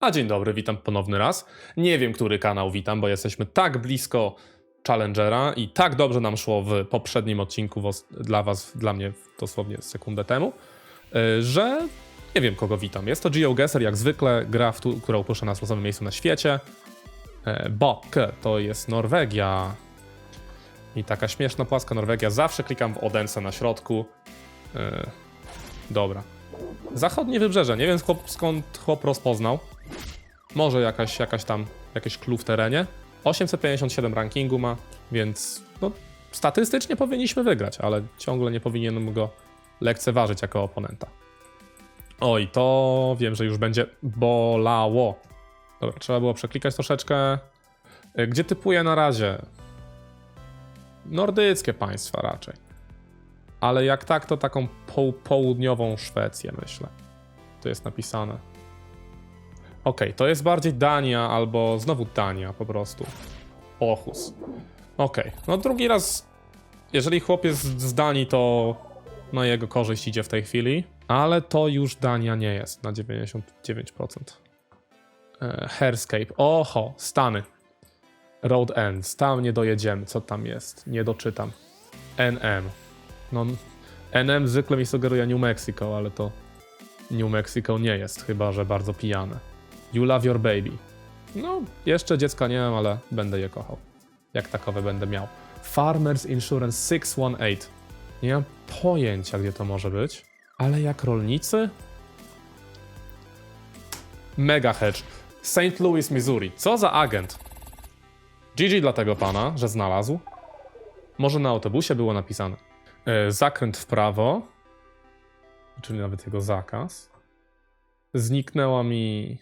A dzień dobry, witam ponowny raz. Nie wiem, który kanał witam, bo jesteśmy tak blisko Challengera i tak dobrze nam szło w poprzednim odcinku dla was, dla mnie dosłownie sekundę temu, y, że nie wiem, kogo witam. Jest to GeoGuessr, jak zwykle, gra, w tu, która upuszcza nas w losowym miejscu na świecie. E, Bok to jest Norwegia. I taka śmieszna, płaska Norwegia. Zawsze klikam w Odense na środku. E, Dobra. Zachodnie wybrzeże. Nie wiem skąd chłop rozpoznał. Może jakaś, jakaś tam, jakieś clue w terenie. 857 rankingu ma, więc no, statystycznie powinniśmy wygrać, ale ciągle nie powinienem go lekceważyć jako oponenta. Oj, to wiem, że już będzie bolało. Dobra, trzeba było przeklikać troszeczkę. Y, Gdzie typuję na razie? Nordyckie państwa raczej. Ale jak tak, to taką poł- południową Szwecję, myślę. Tu jest napisane. Okej, to jest bardziej Dania albo znowu Dania po prostu. Ochus. Okej, no drugi raz, jeżeli chłop jest z Danii, to na jego korzyść idzie w tej chwili, ale to już Dania nie jest na 99%. E, Hairscape, oho, Stany. Road Ends, tam nie dojedziemy, co tam jest, nie doczytam. NM, no NM zwykle mi sugeruje New Mexico, ale to New Mexico nie jest, chyba że bardzo pijane. You love your baby. No, jeszcze dziecka nie mam, ale będę je kochał. Jak takowe będę miał. Farmers Insurance 618. Nie mam pojęcia, gdzie to może być, ale jak rolnicy? Mega Hedge. St. Louis, Missouri. Co za agent? GG dla tego pana, że znalazł. Może na autobusie było napisane. E, zakręt w prawo, czyli nawet jego zakaz. Zniknęła mi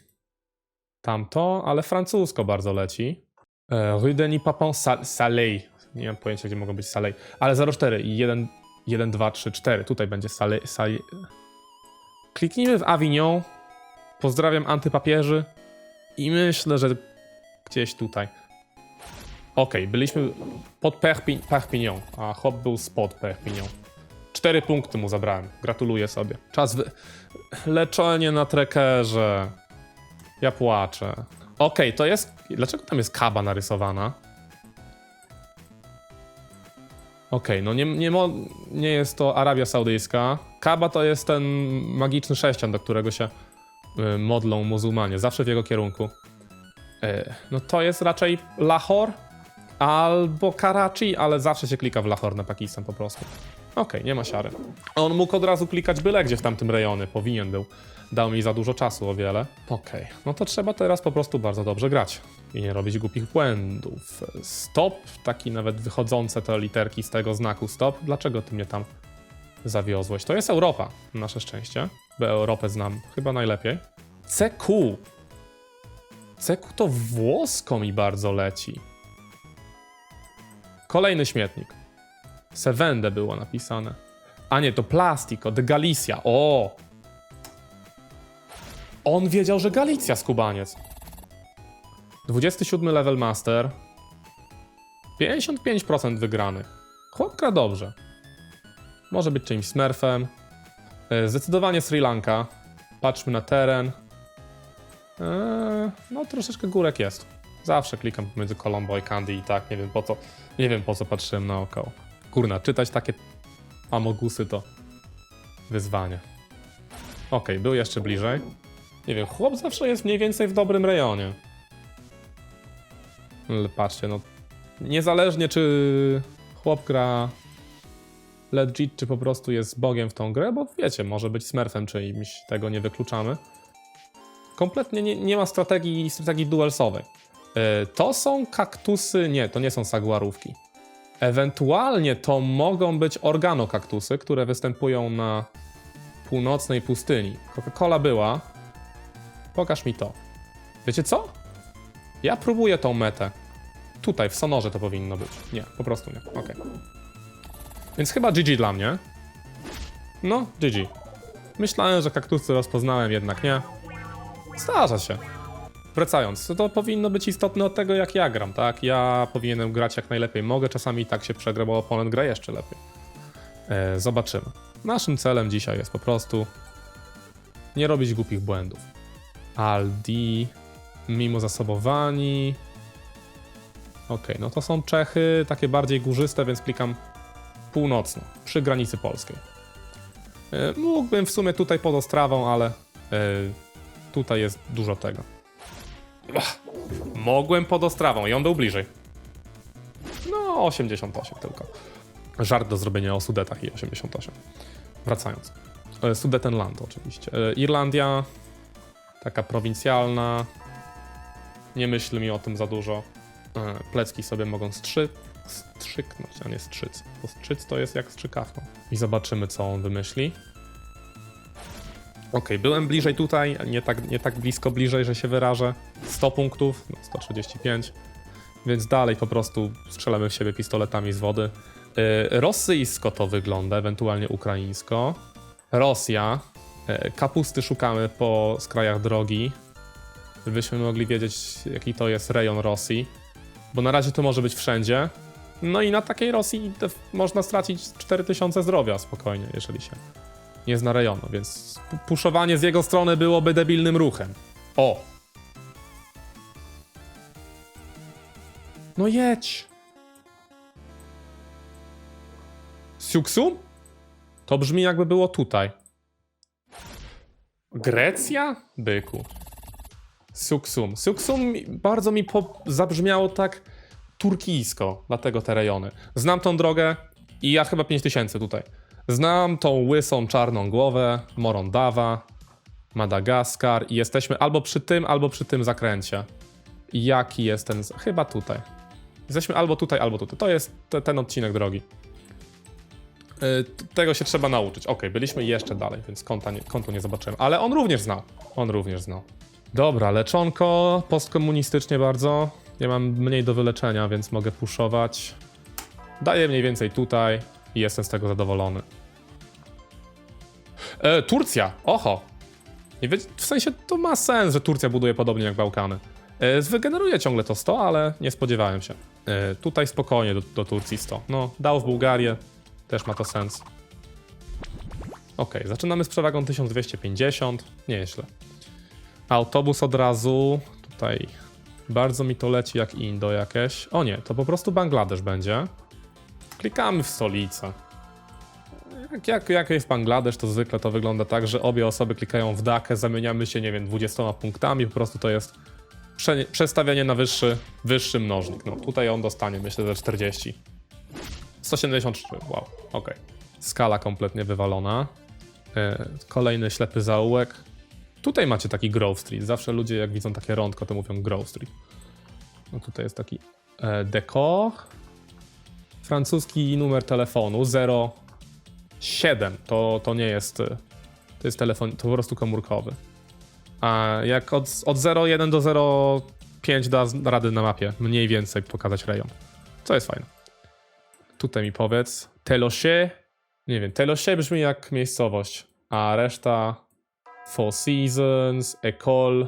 tamto, ale francusko bardzo leci. E, Rue Denis Papin Sa- Saley. Nie mam pojęcia, gdzie mogą być Saley. Ale 04 i 1, 1 2, 3, 4. Tutaj będzie Saley. Saley. Kliknijmy w Avignon. Pozdrawiam antypapieży. I myślę, że gdzieś tutaj. Okej, byliśmy pod Perpi- Perpignan, a chłop był spod Perpignan. Cztery punkty mu zabrałem. Gratuluję sobie. Czas wy... Leczenie na trekerze. Ja płaczę. Okej, to jest... Dlaczego tam jest kaba narysowana? Okej, no nie, nie, mo... nie jest to Arabia Saudyjska. Kaba to jest ten magiczny sześcian, do którego się y, modlą muzułmanie. Zawsze w jego kierunku. Y, no to jest raczej Lahore albo Karachi, ale zawsze się klika w Lahore na Pakistan po prostu. Okej, nie ma siary. On mógł od razu klikać byle gdzie w tamtym rejonie, powinien był. Dał mi za dużo czasu o wiele. Okej, no to trzeba teraz po prostu bardzo dobrze grać i nie robić głupich błędów. Stop, taki nawet wychodzące te literki z tego znaku stop. Dlaczego ty mnie tam zawiozłeś? To jest Europa, nasze szczęście, bo Europę znam chyba najlepiej. CQ. CQ to włosko mi bardzo leci. Kolejny śmietnik. Sevende było napisane. A nie, to Plastico, de Galicia. O! On wiedział, że Galicja skubaniec. 27 level master. 55% wygranych. Chłop gra dobrze. Może być czymś smurfem. E, Zdecydowanie Sri Lanka. Patrzmy na teren. Eee, no troszeczkę górek jest. Zawsze klikam pomiędzy Colombo i Candy i tak, nie wiem po co, nie wiem po co patrzyłem naokoło. Kurna, czytać takie amogusy to wyzwanie. Okej, był jeszcze bliżej. Nie wiem, chłop zawsze jest mniej więcej w dobrym rejonie. Ale patrzcie, no niezależnie czy chłop gra legit, czy po prostu jest bogiem w tą grę, bo wiecie, może być smurfem czyimś, tego nie wykluczamy. Kompletnie nie, nie ma strategii, strategii duelsowej. Yy, To są kaktusy, nie, to nie są saguarówki. Ewentualnie to mogą być organokaktusy, które występują na północnej pustyni. Coca-Cola była. Pokaż mi to. Wiecie co? Ja próbuję tą metę. Tutaj, w Sonorze to powinno być. Nie, po prostu nie. Okej. Więc chyba GG dla mnie. No, GG. Myślałem, że kaktusy rozpoznałem, jednak nie. Zdarza się. Wracając, to powinno być istotne od tego, jak ja gram, tak? Ja powinienem grać jak najlepiej mogę, czasami i tak się przegra, bo oponent gra jeszcze lepiej. E, zobaczymy. Naszym celem dzisiaj jest po prostu nie robić głupich błędów. Aldi, mimo zasobowani. Okej, no to są Czechy, takie bardziej górzyste, więc klikam północno, przy granicy polskiej. E, Mógłbym w sumie tutaj pod Ostrawą, ale e, tutaj jest dużo tego. Ach, mogłem pod Ostrawą i on był bliżej. No, 88 tylko. Żart do zrobienia o Sudetach i 88. Wracając. E, Sudetenland oczywiście. E, Irlandia, taka prowincjalna. Nie myśl mi o tym za dużo. E, Plecki sobie mogą strzy... strzyknąć, a nie strzyc. Bo strzyc to jest jak strzykawką. I zobaczymy, co on wymyśli. Ok, byłem bliżej tutaj, nie tak, nie tak blisko bliżej, że się wyrażę. 100 punktów, no 135. Więc dalej po prostu strzelamy w siebie pistoletami z wody. Yy, rosyjsko to wygląda, ewentualnie ukraińsko. Rosja. Yy, kapusty szukamy po skrajach drogi, żebyśmy mogli wiedzieć, jaki to jest rejon Rosji. Bo na razie to może być wszędzie. No i na takiej Rosji można stracić 4000 zdrowia spokojnie, jeżeli się nie zna rejonu, więc pu- puszowanie z jego strony byłoby debilnym ruchem. O! No jedź! Siuksum? To brzmi jakby było tutaj. Grecja? Byku. Suksum. Suksum bardzo mi zabrzmiało tak turkijsko, dlatego te rejony. Znam tą drogę i ja chyba 5000 tutaj. Znam tą łysą czarną głowę, Morondawa, Madagaskar i jesteśmy albo przy tym, albo przy tym zakręcie. Jaki jest ten... Chyba tutaj. Jesteśmy albo tutaj, albo tutaj. To jest te, ten odcinek drogi. Y, tego się trzeba nauczyć. Ok, byliśmy jeszcze dalej, więc konta nie, nie zobaczyłem. Ale on również znał. On również znał. Dobra, leczonko, postkomunistycznie bardzo. Ja mam mniej do wyleczenia, więc mogę puszować. Daję mniej więcej tutaj i jestem z tego zadowolony. E, Turcja, oho. Nie wie, w sensie to ma sens, że Turcja buduje podobnie jak Bałkany. E, wygeneruje ciągle to 100, ale nie spodziewałem się. E, tutaj spokojnie do, do Turcji 100. No, dał w Bułgarię, też ma to sens. Ok, zaczynamy z przewagą 1250, nieźle. Autobus od razu, tutaj bardzo mi to leci jak Indo jakieś. O nie, to po prostu Bangladesz będzie. Klikamy w stolicę. Jak, jak, jak jest Bangladesz, to zwykle to wygląda tak, że obie osoby klikają w dakę, zamieniamy się, nie wiem, 20 punktami, po prostu to jest prze, przestawianie na wyższy, wyższy mnożnik. No tutaj on dostanie, myślę, że 40. 173, wow, okej. Skala kompletnie wywalona. E, Kolejny ślepy zaułek. Tutaj macie taki Grove Street. Zawsze ludzie jak widzą takie rądko, to mówią Grove Street. No tutaj jest taki e, decor. Francuski numer telefonu 07. To, to nie jest. e, To jest telefon, to po prostu komórkowy. A jak od, od 01 do 05 da rady na mapie mniej więcej pokazać rejon. Co jest fajne. Tutaj mi powiedz. Telosie. Nie wiem, Telosie brzmi jak miejscowość, a reszta Four Seasons, Ecole.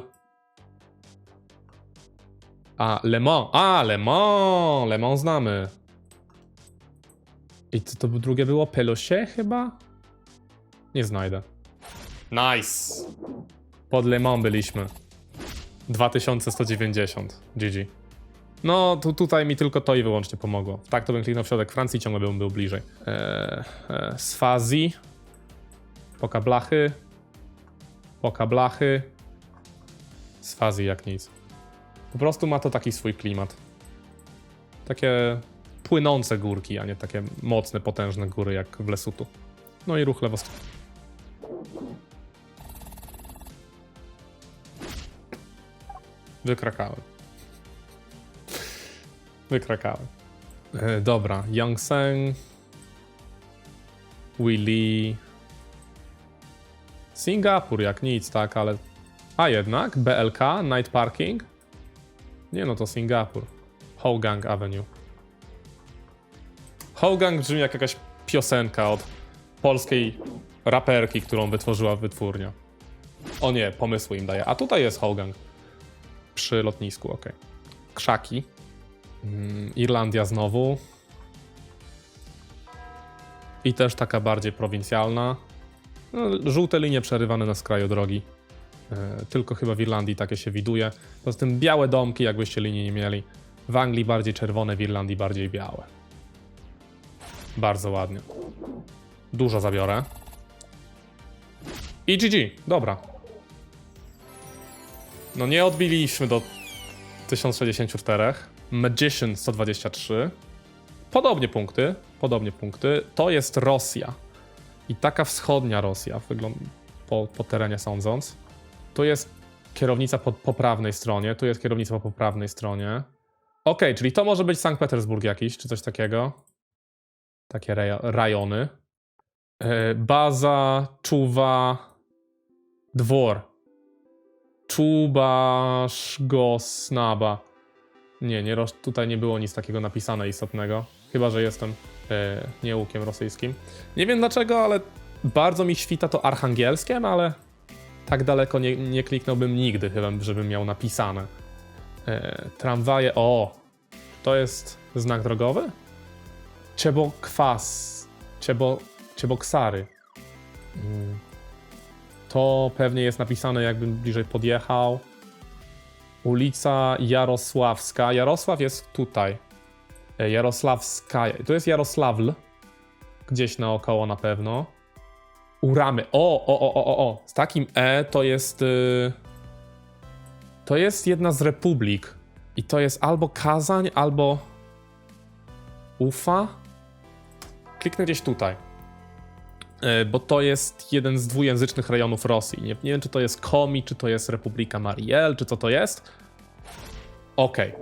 A, Le Mans. A, Le Mans! Le Mans znamy. I co to drugie było? Pelosie chyba? Nie znajdę. Nice! Pod Le Mans byliśmy. 2190. GG. No, tu, tutaj mi tylko to i wyłącznie pomogło. Tak, to bym kliknął w środek Francji, ciągle bym był bliżej. Eee, e, Swazi. Poka blachy. Poka blachy. Swazi jak nic. Po prostu ma to taki swój klimat. Takie płynące górki, a nie takie mocne, potężne góry jak w Lesutu. No i ruch lewo. Wykrakałem. Wykrakałem. E, dobra, Youngseng. Willy. Singapur jak nic, tak, ale... A jednak, BLK, Night Parking. Nie no, to Singapur. Hougang Avenue. Hougang brzmi jak jakaś piosenka od polskiej raperki, którą wytworzyła wytwórnia. O nie, pomysły im daje. A tutaj jest Hougang. Przy lotnisku, ok. Krzaki. Mm, Irlandia znowu. I też taka bardziej prowincjalna. No, żółte linie przerywane na skraju drogi. E, Tylko chyba w Irlandii takie się widuje. Poza tym białe domki, jakbyście linii nie mieli. W Anglii bardziej czerwone, w Irlandii bardziej białe. Bardzo ładnie. Dużo zabiorę. I GG, dobra. No nie odbiliśmy do 1064. Magician 123. Podobnie punkty, podobnie punkty. To jest Rosja. I taka wschodnia Rosja, po, po terenie sądząc. Tu jest kierownica po, po prawnej stronie, tu jest kierownica po, prawnej stronie. Okej, czyli to może być Sankt Petersburg jakiś, czy coś takiego. Takie rajony. E, baza, czuwa, dwór. Czuba, Szgosnaba. Nie, nie, roz- tutaj nie było nic takiego napisane istotnego. Chyba, że jestem e, rosyjskim. Nie wiem dlaczego, ale bardzo mi świta to archangelskiem, ale tak daleko nie, nie kliknąłbym nigdy, chyba, żebym miał napisane. E, tramwaje, o, to jest znak drogowy? Ciebo kwas, ciebo, cieboksary. Mm. To pewnie jest napisane, jakbym bliżej podjechał. Ulica Jarosławska. Jarosław jest tutaj. E, Jarosławska. To jest Jarosławl. Gdzieś naokoło na pewno. Uramy. O, o, o, o, o. Z takim E to jest. y, To jest jedna z republik. I to jest albo Kazań, albo. Ufa. Kliknę gdzieś tutaj. E, Bo to jest jeden z dwujęzycznych rejonów Rosji. Nie, nie wiem, czy to jest Komi, czy to jest Republika Mariel, czy co to jest. Okej,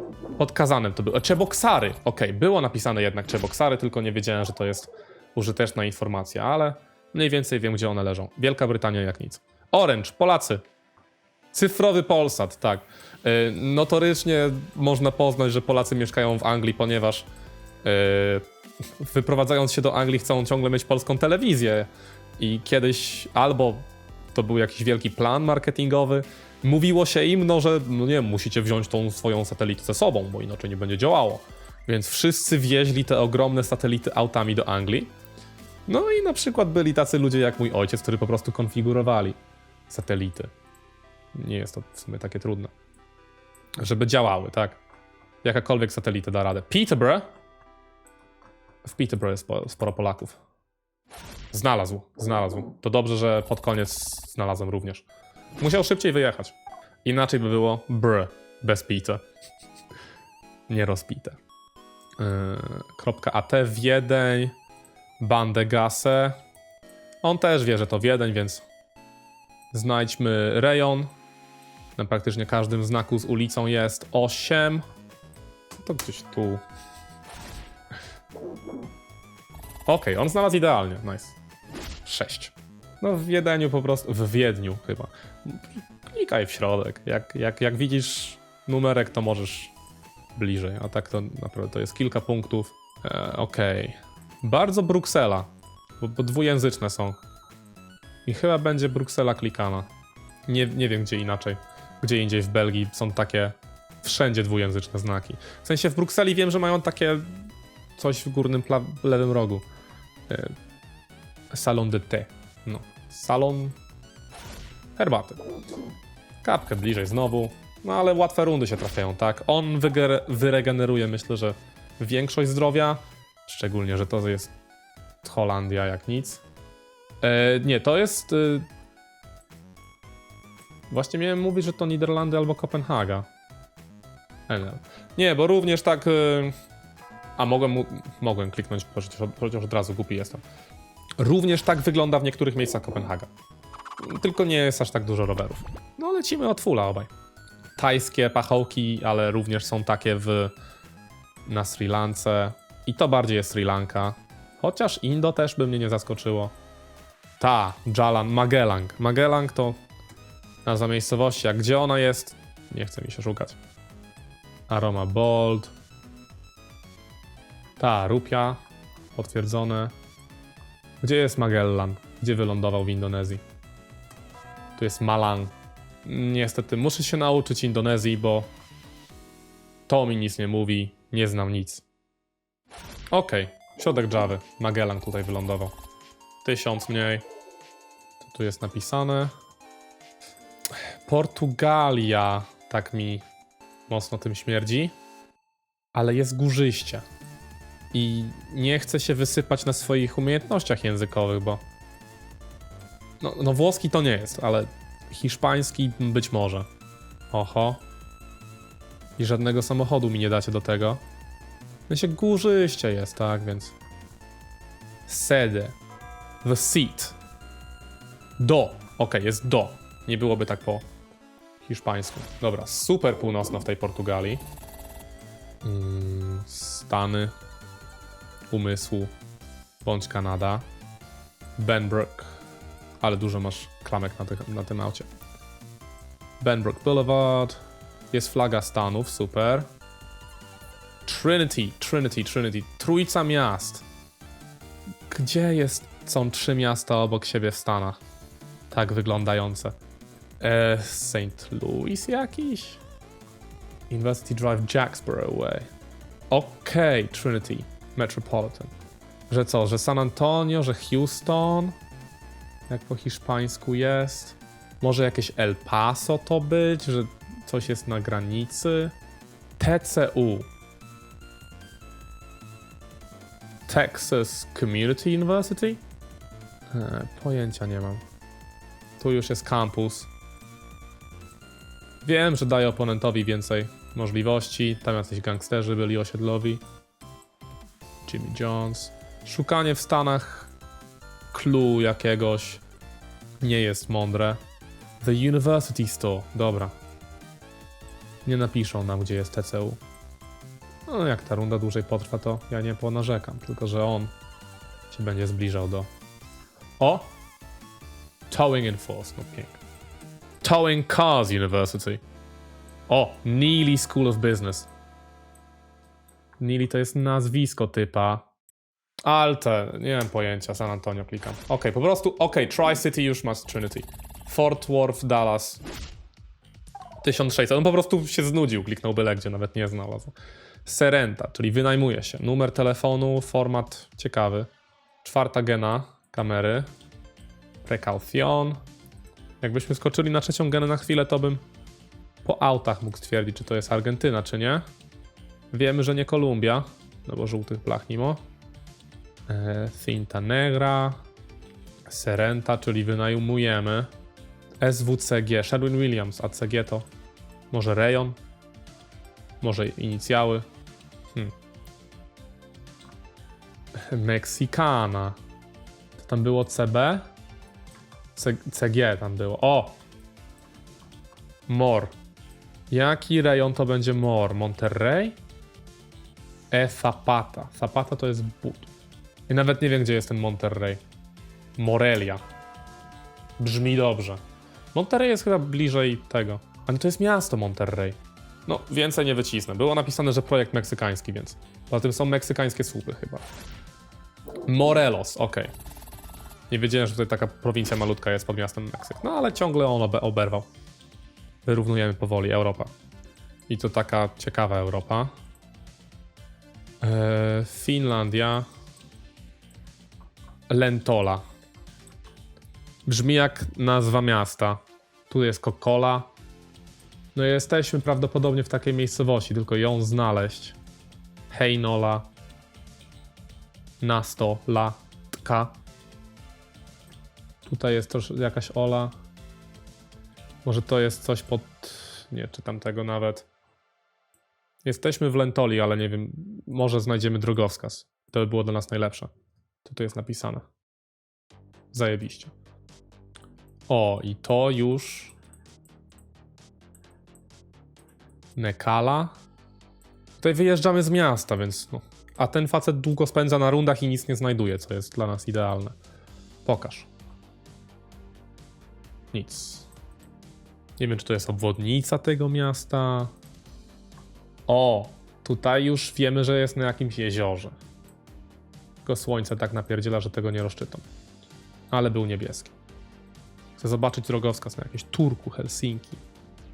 Kazanem to było. Czeboksary. Okej, było napisane jednak Czeboksary, tylko nie wiedziałem, że to jest użyteczna informacja, ale mniej więcej wiem, gdzie one leżą. Wielka Brytania jak nic. Orange, Polacy. Cyfrowy Polsat, tak. Yy, notorycznie można poznać, że Polacy mieszkają w Anglii, ponieważ wyprowadzając się do Anglii chcą ciągle mieć polską telewizję. I kiedyś albo to był jakiś wielki plan marketingowy, mówiło się im, no, że no nie musicie wziąć tą swoją satelitę ze sobą, bo inaczej nie będzie działało. Więc wszyscy wieźli te ogromne satelity autami do Anglii. No i na przykład byli tacy ludzie jak mój ojciec, którzy po prostu konfigurowali satelity. Nie jest to w sumie takie trudne. Żeby działały, tak? Jakakolwiek satelita da radę. Peterborough? W Peterborough jest spo- sporo Polaków. Znalazł, znalazł. To dobrze, że pod koniec znalazłem również. Musiał szybciej wyjechać. Inaczej by było br, bez pite. Nie rozpite. Yy, kropka AT Wiedeń. Bandegase. On też wie, że to Wiedeń, więc znajdźmy rejon. Na praktycznie każdym znaku z ulicą jest 8. To gdzieś tu. Okej, on znalazł idealnie. Nice. 6. No w Wiedeniu po prostu. W Wiedniu chyba. Klikaj w środek. Jak, jak, jak widzisz numerek, to możesz bliżej. A tak to naprawdę to jest kilka punktów. E, Okej. Bardzo Bruksela. Bo, bo dwujęzyczne są. I chyba będzie Bruksela klikana. Nie, nie wiem gdzie inaczej. Gdzie indziej w Belgii są takie wszędzie dwujęzyczne znaki. W sensie w Brukseli wiem, że mają takie coś w górnym lewym rogu. E, Salon de thé. No. Salon herbaty. Kapkę bliżej znowu. No ale łatwe rundy się trafiają, tak? On wyregeneruje, myślę, że większość zdrowia. Szczególnie, że to jest Holandia jak nic. E, nie, to jest. Y... Właśnie miałem mówić, że to Niderlandy albo Kopenhaga. E, nie. Bo również tak. Y... A mogłem, mogłem kliknąć, przecież od razu głupi jestem. Również tak wygląda w niektórych miejscach Kopenhaga. Tylko nie jest aż tak dużo rowerów. No lecimy od fulla obaj. Tajskie pachołki, ale również są takie w na Sri Lance. I to bardziej jest Sri Lanka. Chociaż Indo też by mnie nie zaskoczyło. Ta, Jalan, Magelang. Magelang to nazwa miejscowości, a gdzie ona jest? Nie chce mi się szukać. Aroma Bold. Ta, Rupia. Potwierdzone. Gdzie jest Magellan? Gdzie wylądował w Indonezji? Tu jest Malang. Niestety, muszę się nauczyć Indonezji, bo to mi nic nie mówi. Nie znam nic. Okej, środek Java. Magellan tutaj wylądował. Tysiąc mniej. Co tu jest napisane? Portugalia, tak mi mocno tym śmierdzi, ale jest górzyście. I nie chcę się wysypać na swoich umiejętnościach językowych, bo. No, no włoski to nie jest, ale hiszpański być może. Oho. I żadnego samochodu mi nie dacie do tego. No się górzyście jest, tak, więc. Sede. The seat. Do. Okej, jest do. Nie byłoby tak po hiszpańsku. Dobra, super północno w tej Portugalii. Mm, Stany. Umysłu. Bądź Kanada. Benbrook. Ale dużo masz klamek na, tych, na tym aucie. Benbrook Boulevard. Jest flaga Stanów, super. Trinity, Trinity, Trinity. Trójca miast. Gdzie jest, są trzy miasta obok siebie w Stanach? Tak wyglądające. E, St. Louis jakiś? University Drive Jacksboro Way. Okej, Trinity Metropolitan. Że co, że San Antonio, że Houston? Jak po hiszpańsku jest? Może jakieś El Paso to być, że coś jest na granicy? TCU. Texas Community University? E, pojęcia nie mam. Tu już jest kampus. Wiem, że daje oponentowi więcej możliwości. Tam jacyś gangsterzy byli osiedlowi. Jimmy Jones. Szukanie w Stanach clue jakiegoś nie jest mądre. The University Store. Dobra. Nie napiszą nam, gdzie jest TCU. No, jak ta runda dłużej potrwa, to ja nie ponarzekam. Tylko, że on się będzie zbliżał do... O! Towing Enforce, no pięknie. Towing Cars University. O, Neely School of Business. Neely to jest nazwisko typa. Alte, nie mam pojęcia, San Antonio klikam. Ok, po prostu, ok, Tri-City już masz Trinity. Fort Worth, Dallas. 1600, on po prostu się znudził, kliknął byle gdzie, nawet nie znalazł. Serenta, czyli wynajmuje się. Numer telefonu, format ciekawy. Czwarta gena kamery. Precaution. Jakbyśmy skoczyli na trzecią genę na chwilę, to bym po autach mógł stwierdzić, czy to jest Argentyna, czy nie. Wiemy, że nie Kolumbia, no bo żółtych blach mimo. E, Cinta Negra. Serenta, czyli wynajmujemy. SWCG, Sherwin Williams, ACG to może rejon, może inicjały. Hmm. Meksykana. To tam było CB? C CG tam było. O! Mor. Jaki rejon to będzie Mor? Monterrey? E Zapata. Zapata to jest but. I nawet nie wiem, gdzie jest ten Monterrey. Morelia. Brzmi dobrze. Monterrey jest chyba bliżej tego. A nie, to jest miasto Monterrey. No, więcej nie wycisnę. Było napisane, że projekt meksykański, więc. Poza tym są meksykańskie słupy chyba. Morelos, okej. Nie wiedziałem, że tutaj taka prowincja malutka jest pod miastem Meksyk. No ale ciągle on obe oberwał. Wyrównujemy powoli Europa. I to taka ciekawa Europa. Eee, Finlandia. Lentola. Brzmi jak nazwa miasta. Tu jest Kokola. No jesteśmy prawdopodobnie w takiej miejscowości, tylko ją znaleźć. Heinola. Nastola. Tka. Tutaj jest też jakaś Ola. Może to jest coś pod. Nie czytam tego nawet. Jesteśmy w Lentoli, ale nie wiem. Może znajdziemy drogowskaz. To by było dla nas najlepsze. To tu jest napisane. Zajebiście. O, i to już. Nekala. Tutaj wyjeżdżamy z miasta, więc. No. A ten facet długo spędza na rundach i nic nie znajduje, co jest dla nas idealne. Pokaż. Nic. Nie wiem, czy to jest obwodnica tego miasta. O, tutaj już wiemy, że jest na jakimś jeziorze. Tylko słońce tak napierdziela, że tego nie rozczytam. Ale był niebieski. Chcę zobaczyć drogowskaz na jakieś Turku, Helsinki.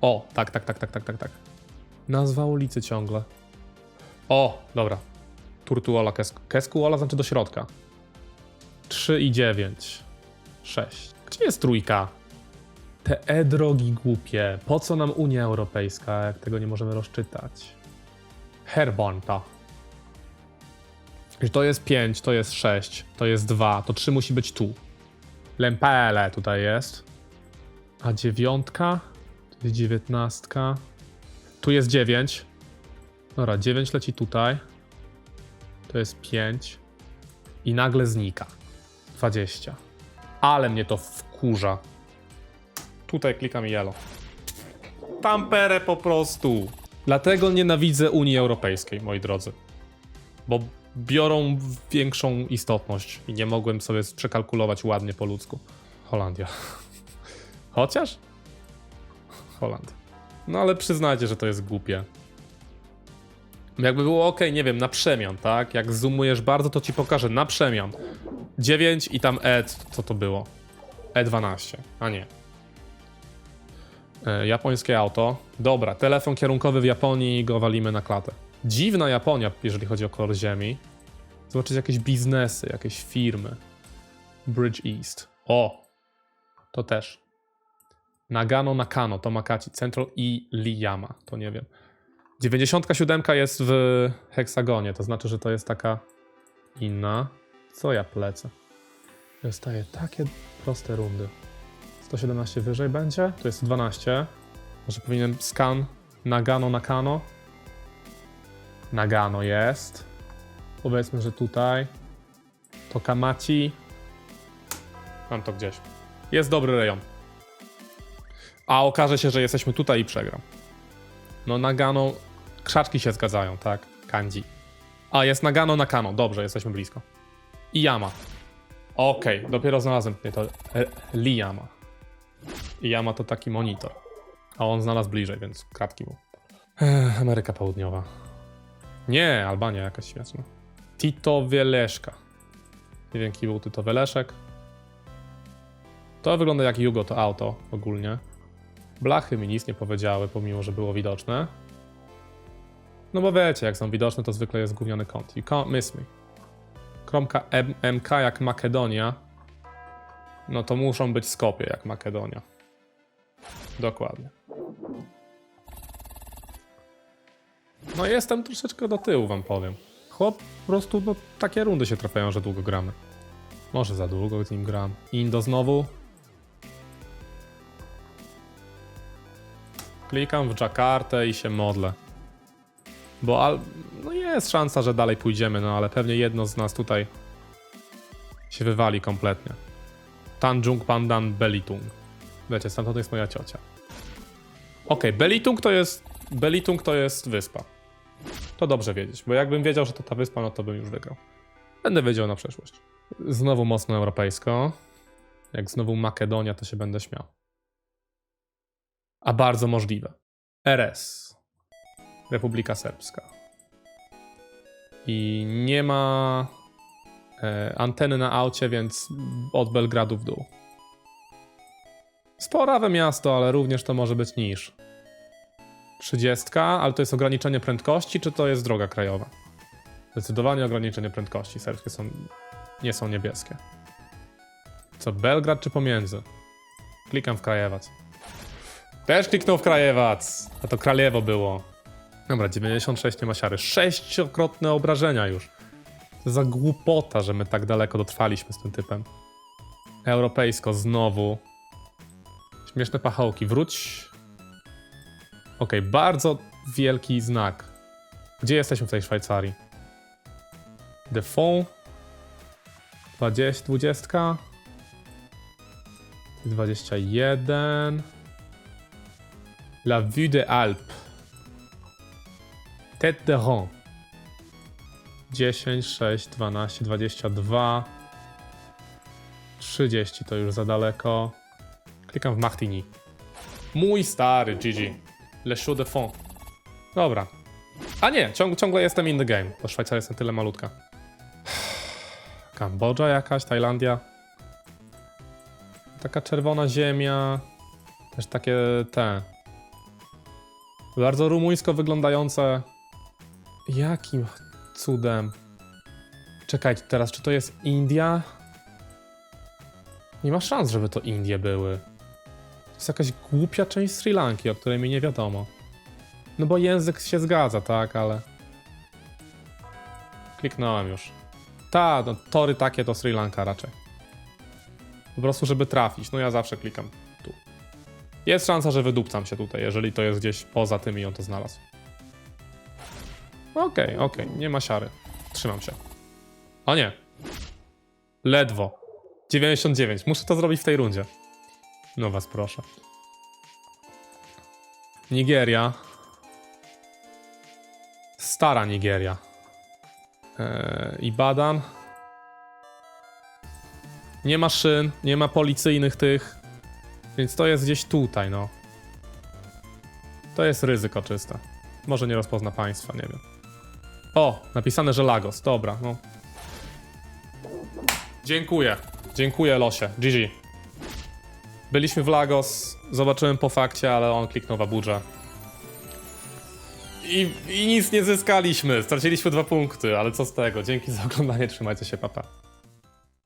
O, tak, tak, tak, tak, tak, tak, tak. Nazwa ulicy ciągle. O, dobra. Turtuola, Kesku. Keskuola znaczy do środka. 3 i 9. 6. Gdzie jest trójka? Te e-drogi głupie. Po co nam Unia Europejska, jak tego nie możemy rozczytać? Herbonta. Że to jest 5, to jest 6, to jest 2, to 3 musi być tu. Lempele tutaj jest. A dziewiątka? Tu jest dziewiętnastka. Tu jest 9. Dobra, 9 leci tutaj. To jest 5. I nagle znika. 20. Ale mnie to wkurza. Tutaj klikam yellow. Tamperę po prostu. Dlatego nienawidzę Unii Europejskiej, moi drodzy. Bo biorą większą istotność i nie mogłem sobie przekalkulować ładnie po ludzku. Holandia. Chociaż? Holandia. No ale przyznajcie, że to jest głupie. Jakby było ok, nie wiem, na przemian, tak? Jak zoomujesz bardzo, to ci pokażę na przemian. 9 i tam E, co to było? E12, a nie. E, japońskie auto. Dobra, telefon kierunkowy w Japonii go walimy na klatę. Dziwna Japonia, jeżeli chodzi o kolor ziemi. Zobaczyć jakieś biznesy, jakieś firmy. Bridge East. O! To też. Nagano Nakano, to Makaci. Central i Liyama, to nie wiem. 97 jest w heksagonie, to znaczy, że to jest taka inna. Co ja plecę? Dostaję takie proste rundy. 117 wyżej będzie, to jest 12. Może powinienem scan Nagano Nakano. Nagano jest. Powiedzmy, że tutaj. To Kamachi. Mam to gdzieś. Jest dobry rejon. A okaże się, że jesteśmy tutaj i przegram. No Nagano, krzaczki się zgadzają, tak? Kanji. A, jest Nagano Nakano, dobrze, jesteśmy blisko. I Yama. Okej, dopiero znalazłem nie, to e, Liyama. I Yama to taki monitor. A on znalazł bliżej, więc kratki mu. Ech, Ameryka Południowa. Nie, Albania jakaś śmieszna. Tito Wieleszka. Nie wiem, jaki był Tito Wieleszek. To wygląda jak Jugo, to auto ogólnie. Blachy mi nic nie powiedziały, pomimo, że było widoczne. No bo wiecie, jak są widoczne, to zwykle jest gówniony kąt. You can't miss me. Kromka M MK jak Makedonia. No to muszą być Skopie jak Makedonia. Dokładnie. No jestem troszeczkę do tyłu, wam powiem. Chłop, po prostu no, takie rundy się trafiają, że długo gramy. Może za długo z nim gram. Indo znowu. Klikam w Jakartę i się modlę. Bo al... no jest szansa, że dalej pójdziemy, no ale pewnie jedno z nas tutaj się wywali kompletnie. Tanjung Pandan Belitung. Wiecie, stamtąd jest moja ciocia. Okej, Belitung to jest... Belitung to jest wyspa. To dobrze wiedzieć, bo jakbym wiedział, że to ta wyspa, no to bym już wygrał. Będę wiedział na przyszłość. Znowu mocno europejsko. Jak znowu Makedonia, to się będę śmiał. A bardzo możliwe. RS. Republika Serbska. I nie ma e, anteny na aucie, więc od Belgradu w dół. Sporawe miasto, ale również to może być niż. 30, ale to jest ograniczenie prędkości, czy to jest droga krajowa? Zdecydowanie ograniczenie prędkości. Serbskie są, nie są niebieskie. Co, Belgrad czy pomiędzy? Klikam w Krajewac. Też kliknął w Krajewac. A to Kraliewo było. Dobra, 96 nie ma siary. Sześciokrotne obrażenia już. To za głupota, że my tak daleko dotrwaliśmy z tym typem. Europejsko znowu. Śmieszne pachołki. Wróć. Okej, bardzo wielki znak. Gdzie jesteśmy w tej Szwajcarii? Default. 20, 20. 21. La Vue des Alpes. Tête de Rond. 10, 6, 12, 22. 30 to już za daleko. Klikam w Martini. Mój stary GG. Le Chaux de Fond. Dobra. A nie, ciąg, ciągle jestem in the game, bo Szwajcaria jest na tyle malutka. Kambodża jakaś, Tajlandia. Taka czerwona ziemia. Też takie te. Bardzo rumuńsko wyglądające. Jakim cudem? Czekajcie, teraz czy to jest India? Nie ma szans, żeby to Indie były. Jest jakaś głupia część Sri Lanki, o której mi nie wiadomo. No bo język się zgadza, tak, ale... Kliknąłem już. Ta, no, tory takie to Sri Lanka raczej. Po prostu, żeby trafić. No ja zawsze klikam tu. Jest szansa, że wydupcam się tutaj, jeżeli to jest gdzieś poza tym i on to znalazł. Okej, okej, nie ma siary. Trzymam się. O nie. Ledwo. 99. Muszę to zrobić w tej rundzie. No was proszę. Nigeria. Stara Nigeria. Eee, Ibadan. Nie ma szyn, nie ma policyjnych tych. Więc to jest gdzieś tutaj, no. To jest ryzyko czyste. Może nie rozpozna państwa, nie wiem. O, napisane, że Lagos. Dobra, no. Dziękuję. Dziękuję, losie. GG. Byliśmy w Lagos, zobaczyłem po fakcie, ale on kliknął w Abuja. I, I nic nie zyskaliśmy. Straciliśmy dwa punkty, ale co z tego? Dzięki za oglądanie, trzymajcie się, papa.